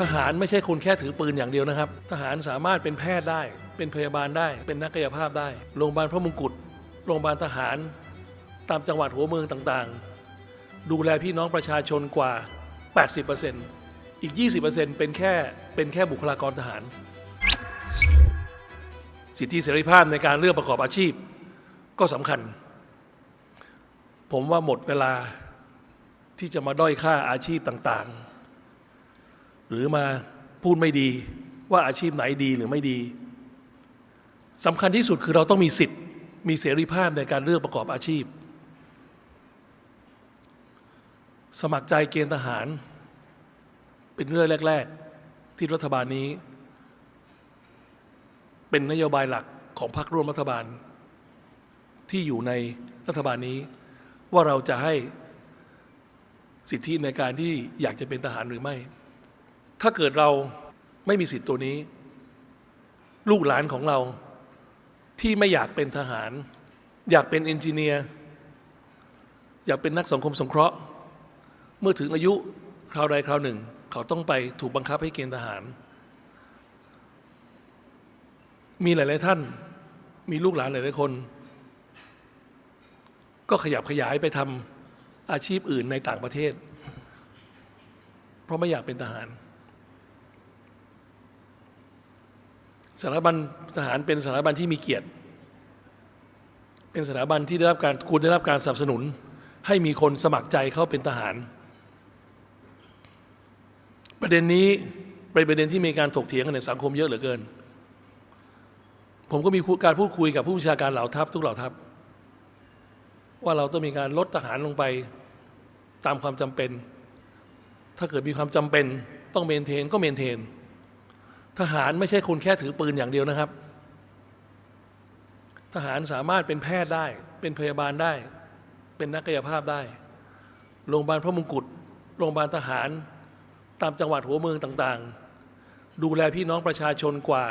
ทหารไม่ใช่คนแค่ถือปืนอย่างเดียวนะครับ ทหารสามารถเป็นแพทย์ได้ เป็นพยาบาลได้ เป็นนักกายภาพได้ โรงพยาบาลพระมงกุฎ โรงพยาบาลทหาร ตามจังหวัดหัวเมืองต่างๆ ดูแลพี่น้องประชาชนกว่า 80%อีก 20%เป็นแค่ เป็นแค่บุคลากรทหาร สิทธิเสรีภาพในการเลือกประกอบอาชีพ ก็สำคัญ ผมว่าหมดเวลาที่จะมาด้อยค่าอาชีพต่างๆ หรือมาพูดไม่ดีว่าอาชีพไหนดีหรือไม่ดีสำคัญที่สุดคือเราต้องมีสิทธิ์มีเสรีภาพในการเลือกประกอบอาชีพ สมัครใจเกณฑ์ทหาร เป็นเรื่องแรก ๆ ที่รัฐบาลนี้ เป็นนโยบายหลักของพรรคร่วมรัฐบาล ที่อยู่ในรัฐบาลนี้ว่าเราจะให้สิทธิในการที่อยากจะเป็นทหารหรือไม่ ถ้าเกิดเราไม่มีสิทธิตัวนี้ ลูกหลานของเราที่ไม่อยากเป็นทหาร อยากเป็นเอนจิเนียร์อยากเป็นนักสังคมสงเคราะห์ เมื่อถึงอายุคราวใดคราวหนึ่ง เขาต้องไปถูกบังคับให้เกณฑ์ทหาร มีหลาย ๆ ท่าน มีลูกหลานหลาย ๆ คน ก็ขยับขยายไปทำอาชีพอื่นในต่างประเทศ เพราะไม่อยากเป็นทหาร สถาบันทหารเป็นสถาบันที่มีเกียรติ เป็นสถาบันที่ได้รับการควรได้รับการสนับสนุน ให้มีคนสมัครใจเข้าเป็นทหาร ประเด็นนี้เป็นประเด็นที่มีการถกเถียงกันในสังคมเยอะเหลือเกิน ผมก็มีการพูดคุยกับผู้บัญชาการเหล่าทัพทุกเหล่าทัพ ว่าเราต้องมีการลดทหารลงไปตามความจำเป็น ถ้าเกิดมีความจำเป็นต้องเมนเทนก็เมนเทน ทหารไม่ใช่คนแค่ถือปืนอย่างเดียวนะครับ ทหารสามารถเป็นแพทย์ได้ เป็นพยาบาลได้ เป็นนักกายภาพได้ โรงพยาบาลพระมงกุฎ โรงพยาบาลทหาร ตามจังหวัดหัวเมืองต่างๆ ดูแลพี่น้องประชาชนกว่า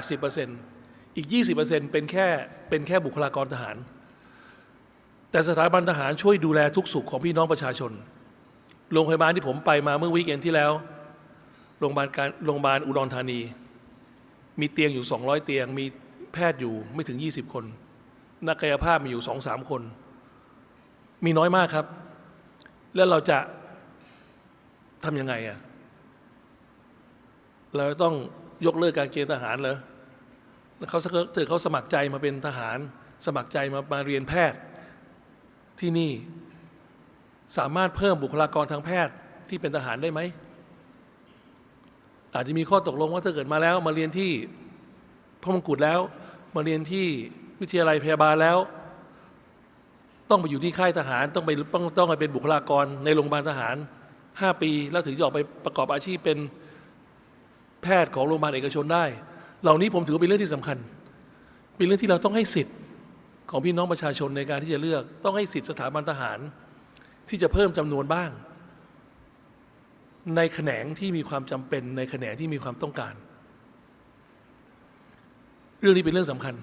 80%อีก 20%เป็นแค่เป็นแค่บุคลากรทหาร แต่สถาบันทหารช่วยดูแลทุกสุขของพี่น้องประชาชน โรงพยาบาลที่ผมไปมาเมื่อวีคเอนที่แล้ว โรงพยาบาลการโรงพยาบาลอุดรธานี มีเตียงอยู่ 200 เตียง มีแพทย์อยู่ไม่ถึง 20 คน นักกายภาพมีอยู่2-3คน มีน้อยมากครับ แล้วเราจะทำยังไงอะเราต้องยกเลิกการเกณฑ์ทหารเหรอแล้วเขาเถือเขาสมัครใจมาเป็นทหาร สมัครใจมามาเรียนแพทย์ที่นี่สามารถเพิ่มบุคลากรทางแพทย์ที่เป็นทหารได้ไหม อาจจะมีข้อตกลงว่าถ้าเกิดมาแล้ว มาเรียนที่พระมงกุฎแล้ว มาเรียนที่วิทยาลัยพยาบาลแล้ว ต้องไปอยู่ที่ค่ายทหารต้องไปต้องต้องไปเป็นบุคลากรในโรงพยาบาลทหาร 5 ปี แล้วถึงจะออกไปประกอบอาชีพเป็นแพทย์ของโรงพยาบาลเอกชนได้ เหล่านี้ผมถือว่าเป็นเรื่องที่สำคัญ เป็นเรื่องที่เราต้องให้สิทธิ์ของพี่น้องประชาชนในการที่จะเลือก ต้องให้สิทธิสถาบันทหาร ที่จะเพิ่มจำนวนบ้าง ในแขนงที่มีความจำเป็นในแขนงที่มีความต้องการ เรื่องนี้เป็นเรื่องสำคัญ